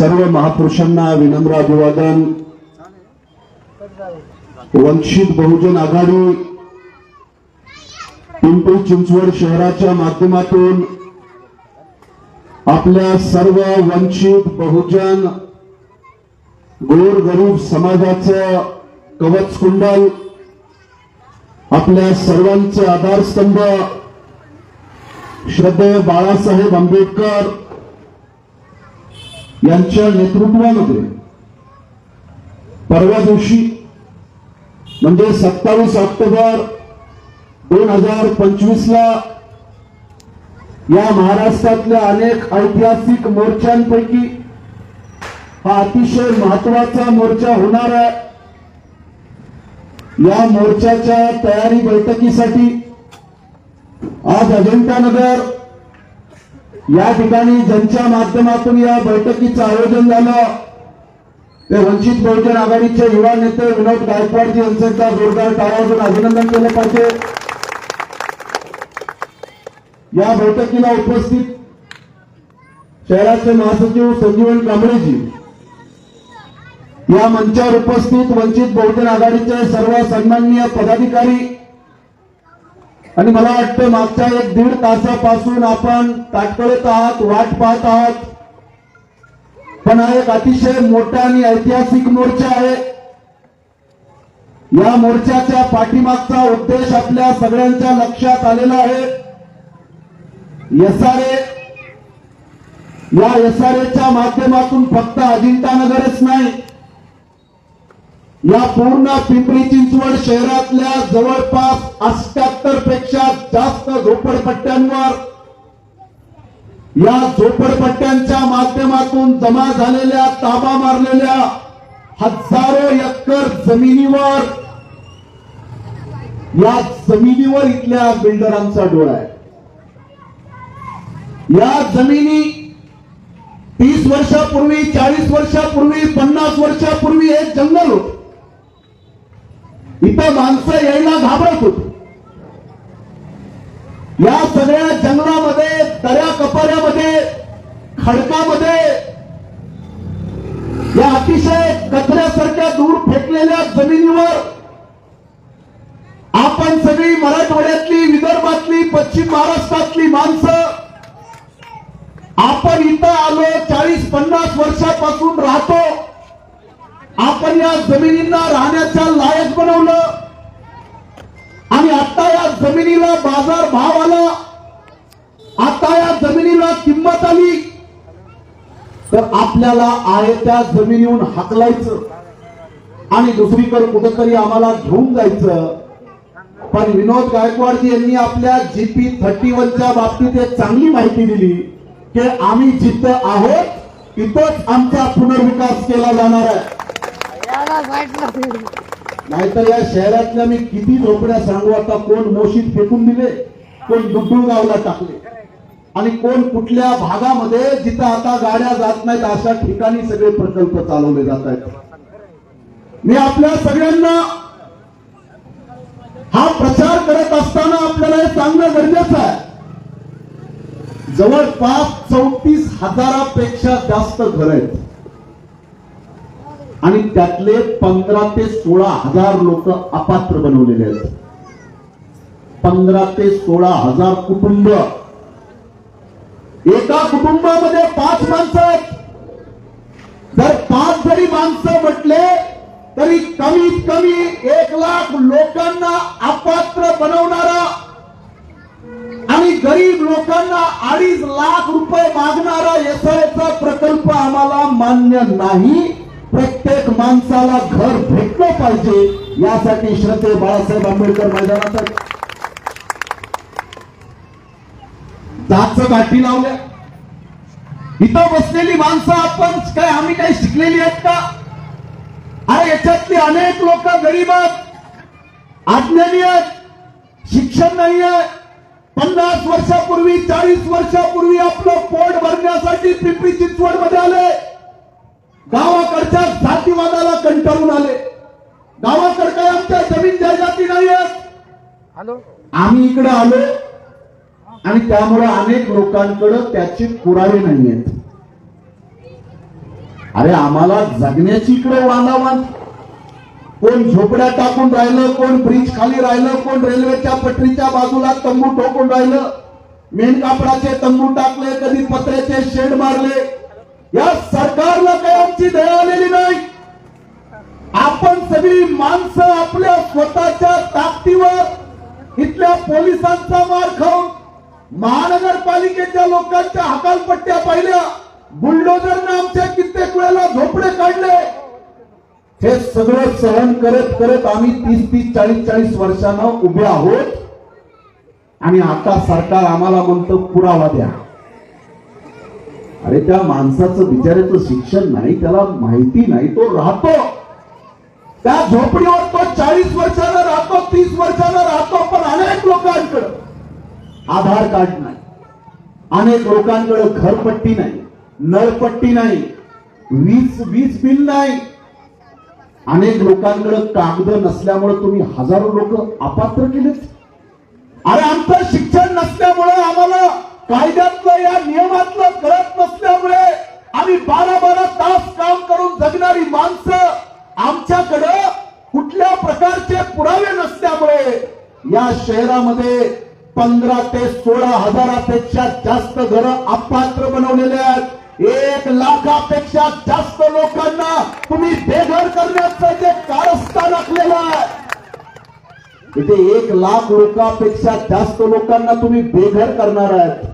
सर्व महापुरुषांना विनम्र अभिवादन. वंचित बहुजन आघाडी पिंपरी चिंचवड शहराच्या माध्यमातून आपल्या सर्व वंचित बहुजन गोरगरीब समाजाचं कवच कुंडल आपल्या सर्वांचे आधारस्तंभ श्रद्धेय बाळासाहेब आंबेडकर यांच्या नेतृत्वामध्ये परवा दिवशी म्हणजे सत्तावीस ऑक्टोबर दोन हजार पंचवीस ला या महाराष्ट्रातल्या अनेक ऐतिहासिक मोर्चांपैकी हा अतिशय महत्त्वाचा मोर्चा होणार आहे. या मोर्चाच्या तयारी बैठकीसाठी आज अजिंठा नगर या ठिकाणी ज्यांच्या माध्यमातून या बैठकीचं आयोजन झालं ते वंचित बहुजन आघाडीचे युवा नेते विनोद गायकवाड यांचं त्या जोरदार टाळावरून अभिनंदन केलं पाहिजे. या बैठकीला उपस्थित शहराचे महासचिव संजीवन कांबळेजी या मंचावर उपस्थित वंचित बहुजन आघाडीचे सर्व सन्माननीय पदाधिकारी आणि मला वाटतं मागच्या एक दीड तासापासून आपण ताटकळत आहात वाट पाहत आहात. पण हा एक अतिशय मोठा आणि ऐतिहासिक मोर्चा आहे. या मोर्चाच्या पाठीमागचा उद्देश आपल्या सगळ्यांच्या लक्षात आलेला आहे. एसआरए या एसआरएच्या माध्यमातून फक्त अजिंठानगरच नाही या पूर्ण पिंपरी चिंचवड शहरातल्या जवळपास अष्ट्याहत्तरपेक्षा जास्त झोपडपट्ट्यांवर या झोपडपट्ट्यांच्या माध्यमातून जमा झालेल्या ताबा मारलेल्या हजारो एकर जमिनीवर या जमिनीवर इथल्या बिल्डरांचा डोळा आहे. या जमिनी तीस वर्षापूर्वी चाळीस वर्षापूर्वी पन्नास वर्षापूर्वी हे जंगल होत. इथं माणसं यायला घाबरत होती. या सगळ्या जंगलामध्ये दऱ्या कपाऱ्यामध्ये खडकामध्ये या अतिशय कचऱ्यासारख्या दूर फेकलेल्या जमिनीवर आपण सगळी मराठवाड्यातली विदर्भातली पश्चिम महाराष्ट्रातली माणसं आपण इथं आलो चाळीस पन्नास वर्षापासून राहतो. आपण या जमिनींना राहण्याच्या लायक बनवलं. आणि आता या जमिनीला बाजार भाव आला. आता या जमिनीला किंमत आली. तर आपल्याला आहे त्या जमिनीहून हाकलायचं. आणि दुसरीकडे कुठंतरी आम्हाला घेऊन जायचं. पण विनोद गायकवाडजी यांनी आपल्या जीपी थर्टी वनच्या बाबतीत एक चांगली माहिती दिली की आम्ही जिथं आहोत तिथंच आमचा पुनर्विकास केला जाणार आहे. नाहीतर या शहरातल्या मी किती झोपड्या सांगू? आता कोण मोशीत फेकून दिले? कोण दुड्डू गावला टाकले? आणि कोण कुठल्या भागामध्ये जिथं आता गाड्या जात नाहीत अशा ठिकाणी सगळे प्रकल्प चालवले जात आहेत? मी आपल्या सगळ्यांना हा प्रचार करत असताना आपल्याला हे सांगणं गरजेचं आहे. जवळपास चौतीस हजारापेक्षा जास्त घर आहेत. आणि त्यातले पंधरा ते सोळा हजार लोक अपात्र बनवलेले आहेत. पंधरा ते सोळा हजार कुटुंब. एका कुटुंबामध्ये पाच माणसं आहेत. जर पाच जरी माणसं म्हटले तरी कमीत कमी एक लाख लोकांना अपात्र बनवणारा आणि गरीब लोकांना अडीच लाख रुपये मागणारा एसआयचा प्रकल्प आम्हाला मान्य नाही. प्रत्येक माणसाला घर भेटलं पाहिजे यासाठी श्रद्धे बाळासाहेब आंबेडकर मैदानात आहेत. जातचं गाठी लावल्या. इथं बसलेली माणसं आपण काय आम्ही काही शिकलेली आहेत का? अरे याच्यातली अनेक लोक गरीब आहेत अज्ञानी आहेत शिक्षण नाही आहे. पन्नास वर्षापूर्वी चाळीस वर्षापूर्वी आपलं पोट भरण्यासाठी पिंपरी चिंचवडमध्ये आले. गावाकडच्या जातीवादाला कंटाळून आले. गावाकडे काय आमच्या जमीन जायदाती नाही आम्ही इकडे आलो आणि त्यामुळे अनेक लोकांकडे त्याचे पुरावे नाही आहेत अरे आम्हाला जगण्याची इकडे वांदावान कोण झोपड्या टाकून राहिलं कोण ब्रिज खाली राहिलं कोण रेल्वेच्या पटरीच्या बाजूला तंबू ठोकून राहिलं. मेन कापडाचे तंबू टाकले कधी पत्र्याचे शेड मारले. या सरकारला काही आमची दया आलेली नाही. आपण सगळी माणसं आपल्या स्वतःच्या ताकदीवर इथल्या पोलिसांचा मार खाऊन महानगरपालिकेच्या लोकांच्या हकालपट्ट्या पाहिल्या. बुलडोजरने आमच्या कित्येक वेळेला झोपडे काढले. हे सगळं सहन करत करत आम्ही तीस तीस चाळीस चाळीस वर्षानं उभे आहोत. आणि आता सरकार आम्हाला म्हणतं पुरावा द्या. अरे त्या माणसाचं बिचाऱ्याचं शिक्षण नाही त्याला माहिती नाही तो राहतो. त्या झोपडीवर तो चाळीस वर्षानं राहतो तीस वर्षानं राहतो पण अनेक लोकांकडं आधार कार्ड नाही. अनेक लोकांकडे घरपट्टी नाही नळपट्टी नाही वीज वीज बिल नाही. अनेक लोकांकडे कागद नसल्यामुळे तुम्ही हजारो लोक अपात्र केलेत. अरे आमचं शिक्षण नसल्यामुळे आम्हाला कायद्यातलं या नियमातलं कळत नसल्यामुळे आम्ही बारा बारा तास काम करून जगणारी माणसं आमच्याकडं कुठल्या प्रकारचे पुरावे नसल्यामुळे या शहरामध्ये पंधरा ते सोळा हजारापेक्षा जास्त घरं अपात्र बनवलेले आहेत. एक लाखापेक्षा जास्त लोकांना तुम्ही बेघर करण्याचं जे कारस्थान आखलेलं आहे. इथे एक लाख लोकांपेक्षा जास्त लोकांना तुम्ही बेघर करणार आहात.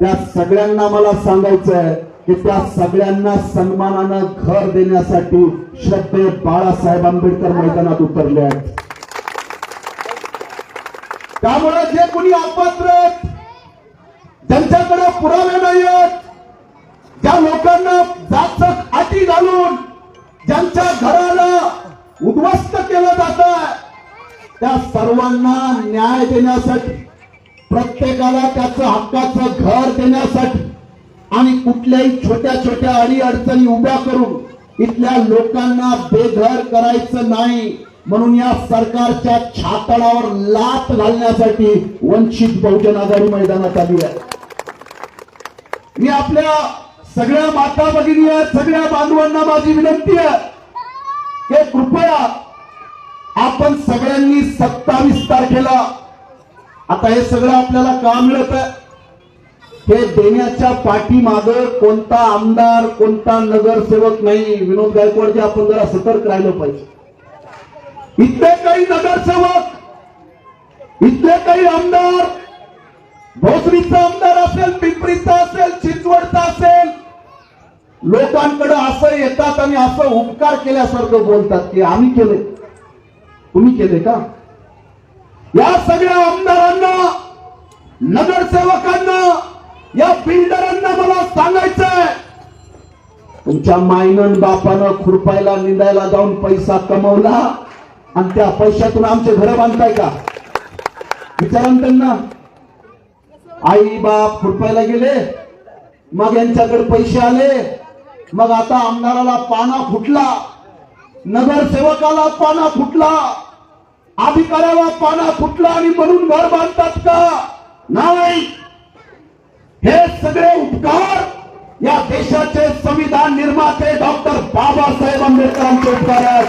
त्या सगळ्यांना मला सांगायचं आहे की त्या सगळ्यांना सन्मानानं घर देण्यासाठी श्रद्धे बाळासाहेब आंबेडकर मैदानात उतरले आहेत. त्यामुळे जे कोणी अपात्र ज्यांच्याकडे पुरावे नाही आहेत ज्या लोकांना जाचक अटी घालून ज्यांच्या घराला उद्ध्वस्त केलं जात त्या सर्वांना न्याय देण्यासाठी प्रत्येकाला त्याचं हक्काचं घर देण्यासाठी आणि कुठल्याही छोट्या छोट्या अडीअडचणी उभ्या करून इथल्या लोकांना बेघर करायचं नाही म्हणून या सरकारच्या छातडावर लात घालण्यासाठी वंचित बहुजन आघाडी मैदानात आली आहे. मी आपल्या सगळ्या माता भगिनी आहेत सगळ्या बांधवांना माझी विनंती आहे हे कृपया आपण सगळ्यांनी सत्तावीस तारखेला आता हे सगळं आपल्याला का मिळत आहे? हे देण्याच्या पाठीमाग कोणता आमदार कोणता नगरसेवक नाही? विनोद गायकवाडचे आपण जरा सतर्क राहिलं पाहिजे. इथले काही नगरसेवक इथले काही आमदार भोसरीचा आमदार असेल पिंपरीचा असेल चिंचवडचा असेल लोकांकडे असं येतात आणि असं उपकार केल्यासारखं बोलतात की आम्ही केले तुम्ही केले का? या सगळ्या आमदारांना नगरसेवकांना या बिल्डरांना मला सांगायचंय तुमच्या मायनन बापानं खुरपायला निंदायला जाऊन पैसा कमवला आणि त्या पैशातून आमचे घर बांधताय का? विचारा त्यांना. आई बाप खुरपायला गेले मग यांच्याकडे पैसे आले मग आता आमदाराला पाना फुटला नगरसेवकाला पाना फुटला. अधिकाऱ्याला पाना फुटला आणि म्हणून घर बांधतात का? नाही. हे सगळे उपकार या देशाचे संविधान निर्माते डॉक्टर बाबासाहेब आंबेडकरांचे उपकार आहेत.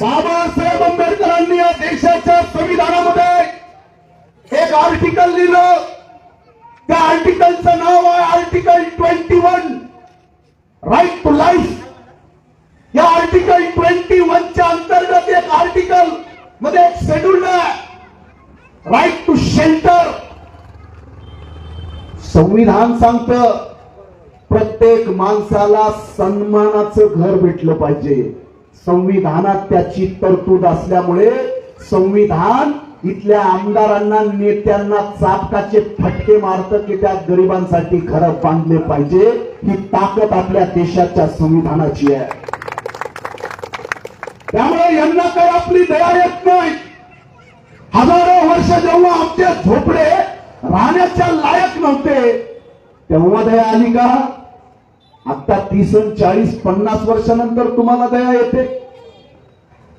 बाबासाहेब आंबेडकरांनी या देशाच्या संविधानामध्ये एक आर्टिकल लिहिलं. त्या आर्टिकलचं नाव आहे article twenty one right to life article twenty वनच्या अंतर्गत एक आर्टिकलमध्ये एक शेड्यूल आहे. राईट टू शेल्टर संविधान सांगतं प्रत्येक माणसाला सन्मानाचं घर भेटलं पाहिजे. संविधानात त्याची तरतूद असल्यामुळे संविधान इथल्या आमदारांना नेत्यांना चापकाचे फटके मारत की त्या गरिबांसाठी घरं बांधले पाहिजे. ही ताकद आपल्या देशाच्या संविधानाची आहे. त्यामुळे यांना काही आपली दया येत नाही. हजारो वर्ष जेव्हा आमचे झोपडे राहण्याच्या लायक नव्हते तेव्हा दया आली का? आता तीस चाळीस पन्नास वर्षानंतर तुम्हाला दया येते.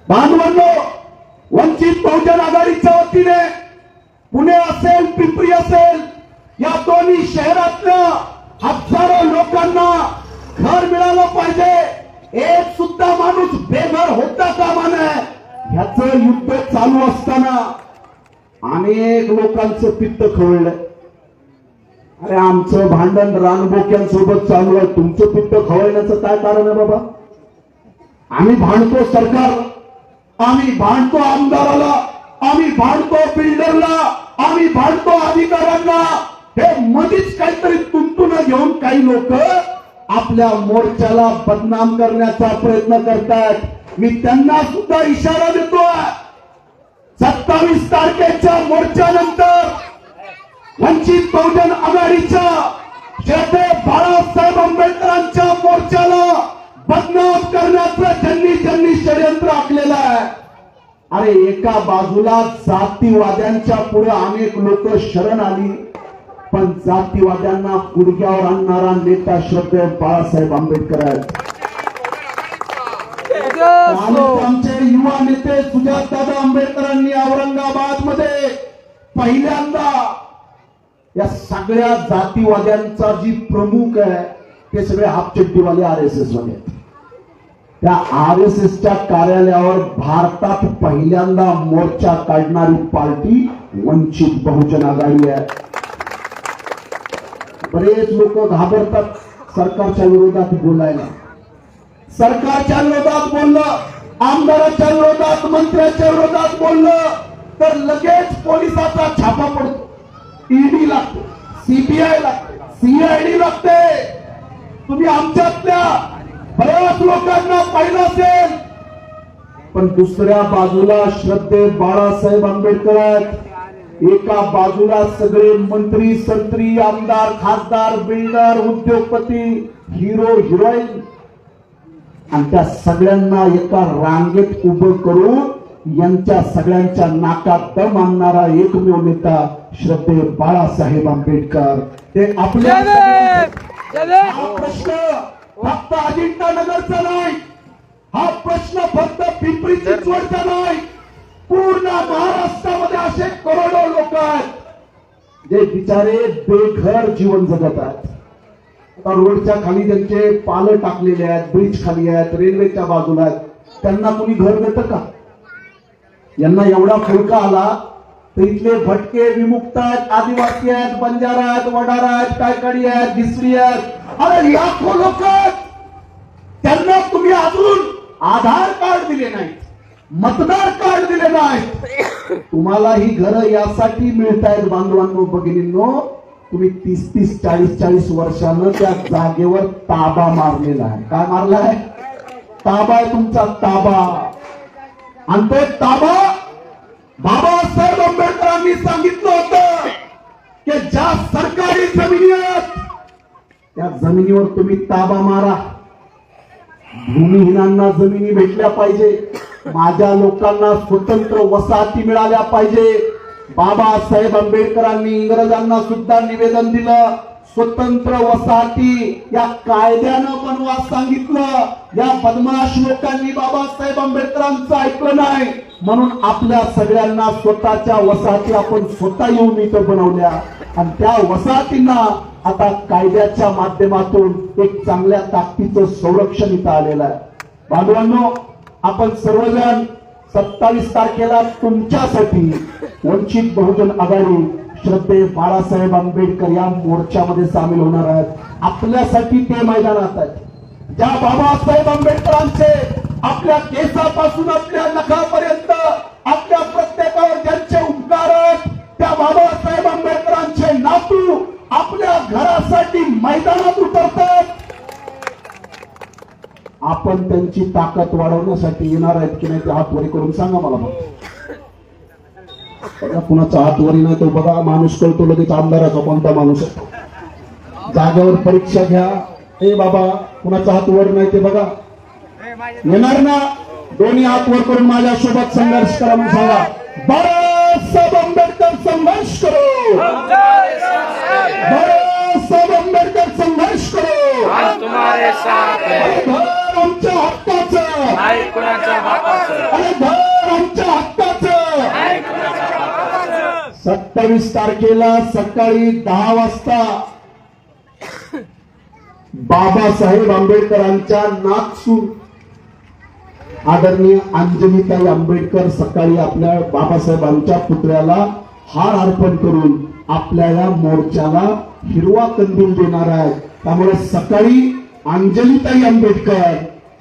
बांधवांनो वंचित बहुजन आघाडीच्या वतीने पुणे असेल पिंपरी असेल या दोन्ही शहरातल्या हजारो लोकांना घर मिळालं पाहिजे. एक सुद्धा माणूस बेघर होता कामा नये ह्याच युद्ध चालू अनेक लोकांचं पित्त खवळलं. अरे आमचं भांडण रानबोक्यांसोबत चालू आहे. तुमचं पित्त खवळण्याचं काय कारण आहे बाबा? आम्ही भांडतो सरकार आम्ही भांडतो आमदाराला आम्ही भांडतो बिल्डरला आम्ही भांडतो अधिकाऱ्यांना. हे मधीच काहीतरी तुंतुन घेऊन काही लोक आपल्या मोर्चाला बदनाम करण्याचा प्रयत्न करतात मी त्यांना सुद्धा इशारा देतोय. सत्तावीस तारखेच्या मोर्चानंतर वंचित बहुजन आघाडीच्या श्रद्धे बाळासाहेब आंबेडकरांच्या मोर्चाला बदनाम करण्याचं ज्यांनी ज्यांनी षडयंत्र आखलेलं आहे. अरे एका बाजूला जातीवाद्यांच्या पुढे अनेक लोक शरण आली पण जातीवाद्यांना गुडघ्यावर आणणारा नेता श्रद्धे बाळासाहेब आंबेडकर आहेत. कालच युवा नेते सुजातदादा आंबेडकरांनी औरंगाबादमध्ये पहिल्यांदा या सगळ्या जातीवाद्यांचा जी प्रमुख आहे ते सगळे हापचट्टीवाले आर एस एस वाले त्या आर एस एसच्या कार्यालयावर भारतात पहिल्यांदा मोर्चा काढणारी पार्टी वंचित बहुजन आघाडी आहे. बरेच लोक घाबरतात सरकारच्या विरोधात बोलायला. सरकारच्या विरोधात बोललं आमदाराच्या विरोधात मंत्र्याच्या विरोधात बोललं तर लगेच पोलिसाचा छापा पडतो. ईडी लागतो सीबीआय लागते सीआयडी लागते. तुम्ही आमच्यातल्या बऱ्याच लोकांना पाहिलं असेल. पण दुसऱ्या बाजूला श्रद्धे बाळासाहेब आंबेडकर आहेत. एका बाजूला सगळे मंत्री संत्री आमदार खासदार बिल्डर उद्योगपती हिरो हिरोईन आणि त्या सगळ्यांना एका रांगेत उभं करून यांच्या सगळ्यांच्या नाकात दम आणणारा एकमेव नेता श्रद्धे बाळासाहेब आंबेडकर. ते आपल्या हा प्रश्न फक्त अजिंठा नगरचा नाही हा प्रश्न फक्त पिंपरी चिंचवडचा नाही. पूर्ण महाराष्ट्रामध्ये असे करोडो लोक आहेत जे बिचारे बेघर जीवन जगत आहेत. रोडच्या खाली त्यांचे पालं टाकलेले आहेत ब्रिज खाली आहेत रेल्वेच्या बाजूला आहेत त्यांना कुणी घर देतं का? यांना एवढा फुलका आला तर इथले भटके विमुक्त आहेत आदिवासी आहेत बंजारा आहेत वडारा आहेत कायकडी आहेत भिसरी आहेत. अरे लाखो लोक त्यांना तुम्ही अजून आधार कार्ड दिले नाही मतदार कार्ड दिले नाही तुम्हाला ही घरं यासाठी मिळत आहेत बांधवांनो भगिनींनो. तुम्ही तीस तीस चाळीस चाळीस वर्षानं त्या जागेवर ताबा मारलेला आहे. काय मारलाय ताबा आहे तुमचा ताबा. आणि तो ताबा बाबासाहेब आंबेडकरांनी सांगितलं होतं की ज्या सरकारी जमिनी आहेत त्या जमिनीवर तुम्ही ताबा मारा. भूमिहीनांना जमिनी भेटल्या पाहिजे. माझ्या लोकांना स्वतंत्र वसाहती मिळाल्या पाहिजे. बाबासाहेब आंबेडकरांनी इंग्रजांना सुद्धा निवेदन दिलं. स्वतंत्र वसाहती या कायद्यानं बनवास सांगितलं. या बदमाश लोकांनी बाबासाहेब आंबेडकरांचं ऐकलं नाही. म्हणून आपल्या सगळ्यांना स्वतःच्या वसाहती आपण स्वतः येऊन इथं बनवल्या. आणि त्या वसाहतींना आता कायद्याच्या माध्यमातून एक चांगल्या ताकदीचं संरक्षण इथं आलेलं आहे. बांधवांनो आपण सर्वजण सत्तावीस तारखेला तुमच्यासाठी वंचित बहुजन आघाडी श्रद्धे बाळासाहेब आंबेडकर या मोर्चामध्ये सामील होणार आहेत. आपल्यासाठी ते मैदानात आहेत. ज्या बाबासाहेब आंबेडकरांचे आपल्या केसापासून आपल्या नखात आपण त्यांची ताकद वाढवण्यासाठी येणार आहेत की नाही ते हात वरी करून सांगा मला बघा कुणाचा हात वरी नाही तो बघा माणूस कळतो लगेच आमदाराचा कोणता माणूस आहे जागेवर परीक्षा घ्या ए बाबा कुणाचा हात वर नाही ते बघा येणार ना दोन्ही हात वर करून माझ्या सोबत संघर्ष करा म्हणून सांगा बाळासाहेब आंबेडकर संघर्ष करो तुम्हारे साथ हैं। अरे घर आमच्या हक्काचं. नाही कुणाच्या बापाचं? अरे घर आमच्या हक्काचं. नाही कुणाच्या बापाचं? सत्तावीस तारखेला सकाळी दहा वाजता बाबासाहेब आंबेडकरांच्या नागसूर आदरणीय अंजलीताई आंबेडकर सकाळी आपल्या बाबासाहेबांच्या पुतळ्याला हार अर्पण करून आपल्या या मोर्चाला हिरवा कंदील देणार आहे त्यामुळे सकाळी अंजलीताई आंबेडकर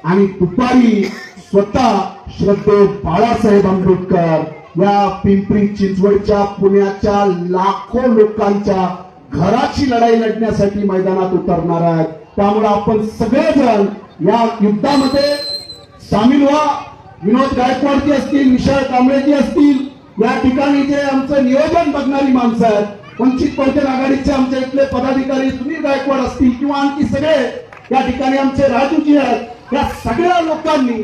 आणि दुपारी स्वतः श्रद्धे बाळासाहेब आंबेडकर या पिंपरी चिंचवडच्या पुण्याच्या लाखो लोकांच्या घराची लढाई लढण्यासाठी मैदानात उतरणार आहेत. त्यामुळे आपण सगळेजण या युद्धामध्ये सामील व्हा. विनोद गायकवाडजी असतील विशाल कांबळेजी असतील या ठिकाणी जे आमचं नियोजन बघणारी माणसं आहेत वंचित बहुजन आघाडीचे आमच्या इथले पदाधिकारी सुनील गायकवाड असतील किंवा आणखी सगळे या ठिकाणी आमचे राजूजी आहेत या सगळ्या लोकांनी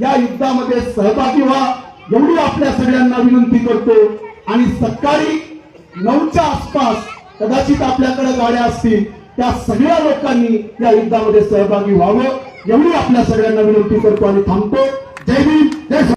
या युद्धामध्ये सहभागी व्हा. एवढी आपल्या सगळ्यांना विनंती करतो. आणि सकाळी नऊच्या आसपास कदाचित आपल्याकडे गाड्या असतील त्या सगळ्या लोकांनी या युद्धामध्ये सहभागी व्हावं. एवढी आपल्या सगळ्यांना विनंती करतो आणि थांबतो. जय भीम जय